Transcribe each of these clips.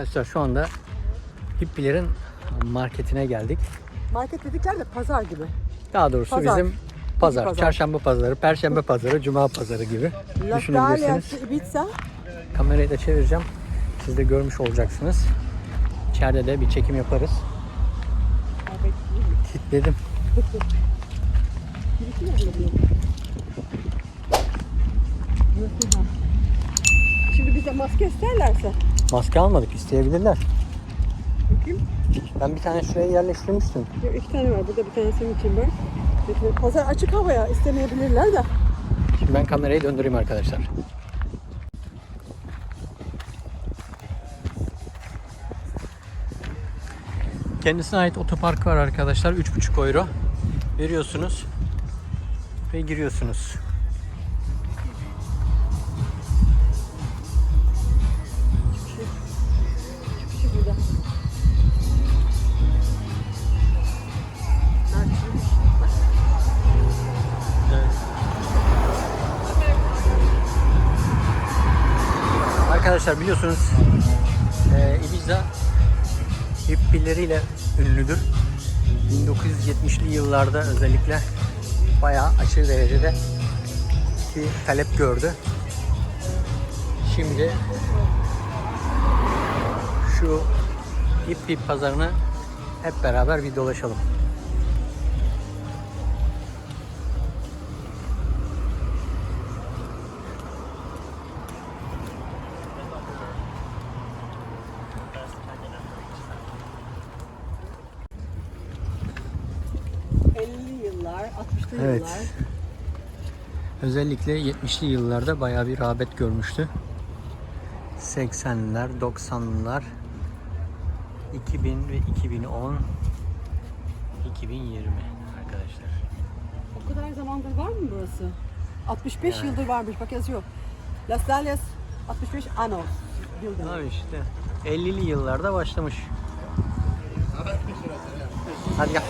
Arkadaşlar şu anda hippilerin marketine geldik. Market dedikler de pazar gibi. Daha doğrusu Pazar. bizim pazar, Pazar. çarşamba pazarı, perşembe pazarı, cuma pazarı gibi Dalias, düşünebilirsiniz. Ibiza. Kamerayı da çevireceğim. Siz de görmüş olacaksınız. İçeride de bir çekim yaparız. Kilitledim. Şimdi bize maske isterlerse. Maske almadık isteyebilirler. Bakayım. Ben bir tane şuraya yerleştirmiştim. Yok, iki tane var. Burada bir tane senin için var. Peki, Pazar açık havaya istemeyebilirler de. Şimdi ben kamerayı döndüreyim arkadaşlar. Kendisine ait otopark var arkadaşlar. 3,5 euro. Veriyorsunuz ve giriyorsunuz. Arkadaşlar biliyorsunuz e, Ibiza hippileriyle ünlüdür. 1970'li yıllarda özellikle bayağı aşırı derecede bir talep gördü. Şimdi şu hippi pazarını hep beraber bir dolaşalım. 60'lı Evet. yıllar. Özellikle 70'li yıllarda bayağı bir rağbet görmüştü. 80'ler, 90'lar, 2000 ve 2010, 2020 arkadaşlar. O kadar zamandır var mı burası? 65 yıldır varmış bak yazıyor. Las Dalias 65 anos. Yıldır. Abi işte 50'li yıllarda başlamış. Hadi gel.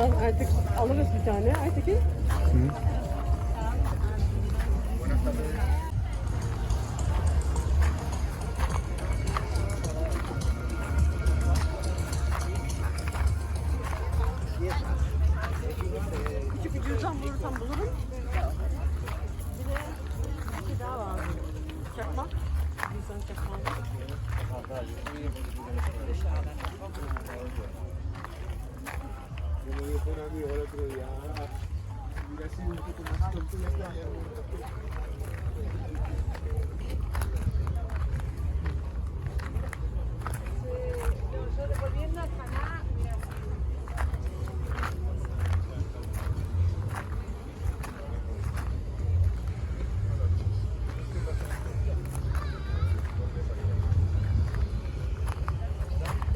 Bundan artık alırız bir tane. Aytekin. Küçük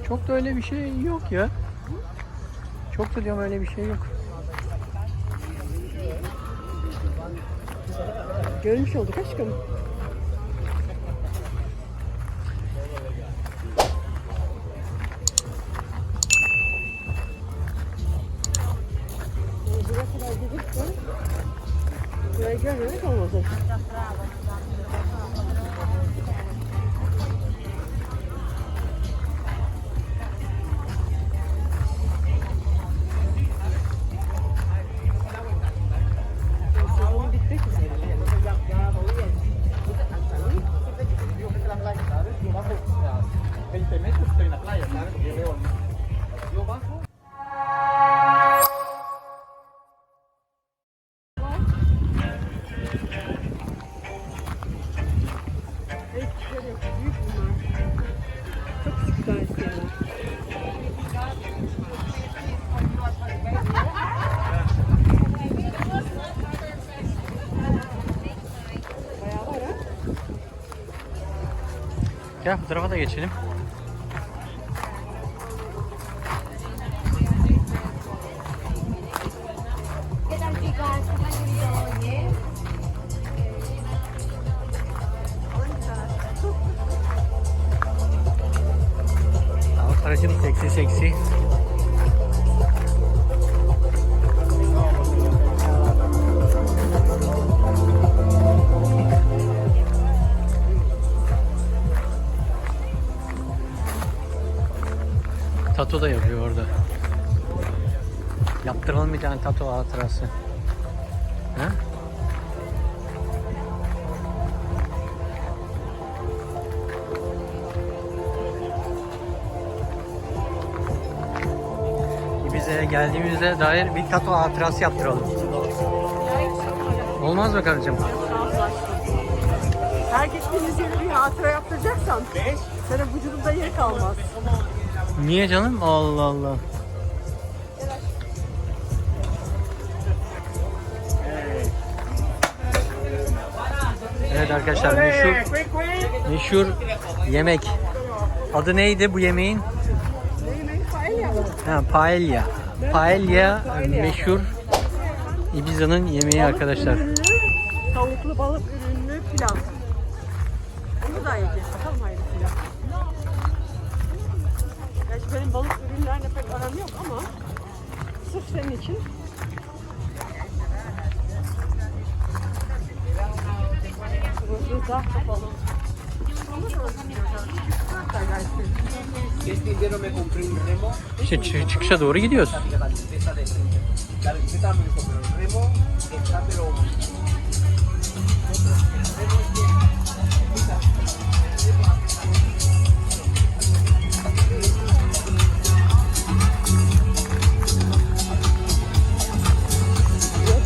Çok da öyle bir şey yok ya. Çok da diyorum öyle bir şey yok. Görmüş olduk aşkım. Buraya görmemek olmaz. 20 metros, estoy en la playa, ¿sabes? Yo veo, yo bajo. Gel bu tarafa da geçelim. Ankara'cım seksi seksi. Tato da yapıyor orada. Yaptıralım bir tane tato hatırası. Geldiğimizde dair bir tato hatırası yaptıralım. Olmaz mı karıcığım? Her gittiğiniz yere bir hatıra yaptıracaksan senin vücudunda yer kalmaz. Niye canım? Allah Allah. Evet arkadaşlar meşhur meşhur yemek. Adı neydi bu yemeğin? Ha, paella. Paella meşhur Ibiza'nın yemeği arkadaşlar. Ürünlü, tavuklu balık ürünlü pilav. Onu da yiyeceğiz. Bakalım hayırlısıyla. Gerçi benim balık ürünlerine pek aram yok ama sırf senin için Burası da kapalı. İşte çı- çıkışa doğru gidiyoruz.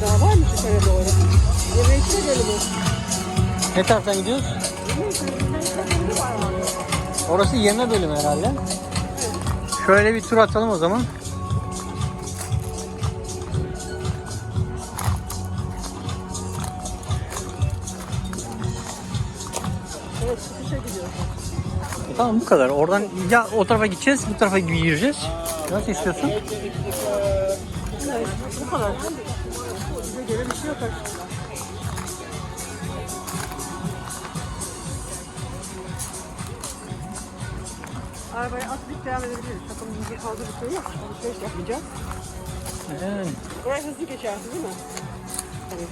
Daha var mı doğru? Yemeğe gidelim. Ne taraftan gidiyoruz? Orası yeme bölümü herhalde. Şöyle bir tur atalım o zaman. Evet çıkışa gidiyoruz. E tamam bu kadar. Oradan ya o tarafa gideceğiz, bu tarafa gireceğiz. Nasıl istiyorsun? Evet bu kadar. Bize göre bir şey yok artık. Arabaya atlayıp devam edebiliriz. Takımımızda fazla bir şey yok. Alışveriş yapmayacağız. Yani. Buraya hızlı geçersin değil mi? Evet.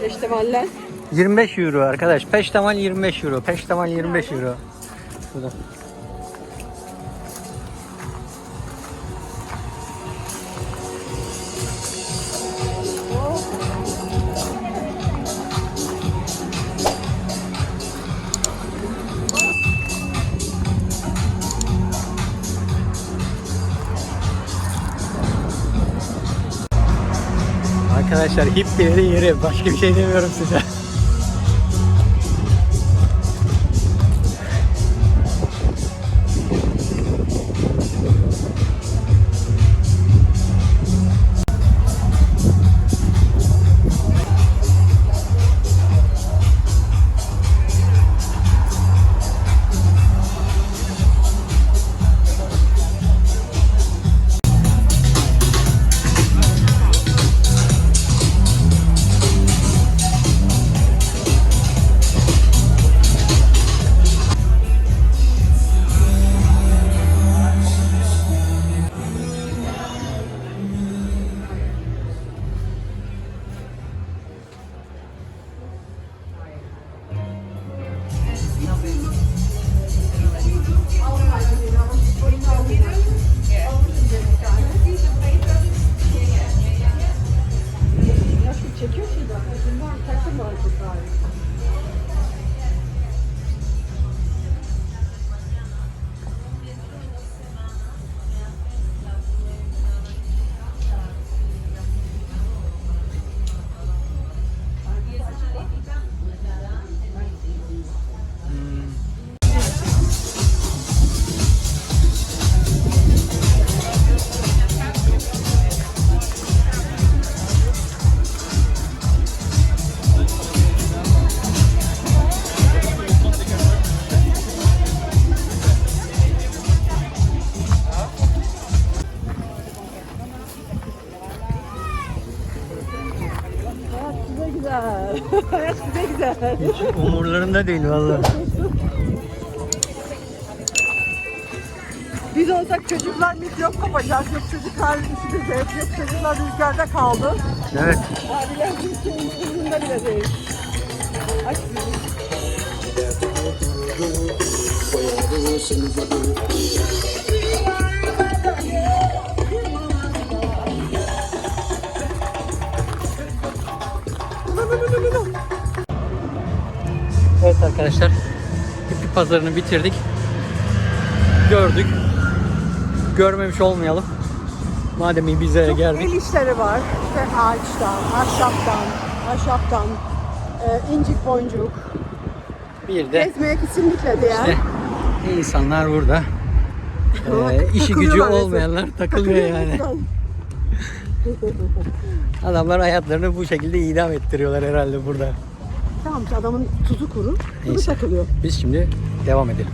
Peştemaller. 25 euro arkadaş. Peştemal 25 euro. Peştemal 25 euro. Şurada. Arkadaşlar hippileri yeri. Başka bir şey demiyorum size. Güzel. Hayat güzel. Hiç umurlarında değil vallahi. Biz olsak çocuklar mikrop kapacak. Yok çocuklar üşütecek. Yok çocuklar rüzgarda kaldı. Evet. Abiler kimsenin umurunda bile değil. Aç bizi. Evet arkadaşlar. Hippi pazarını bitirdik. Gördük. Görmemiş olmayalım. Madem Ibiza'ya geldik. El işleri var. İşte ağaçtan, ahşaptan, ahşaptan, e, incik boncuk. Bir de Gezmeye kesinlikle değer. işte insanlar burada. Ee, işi gücü olmayanlar takılıyor yani. Adamlar hayatlarını bu şekilde idam ettiriyorlar herhalde burada. Tamam adamın tuzu kuru. Tuzu Neyse. takılıyor. Biz şimdi devam edelim.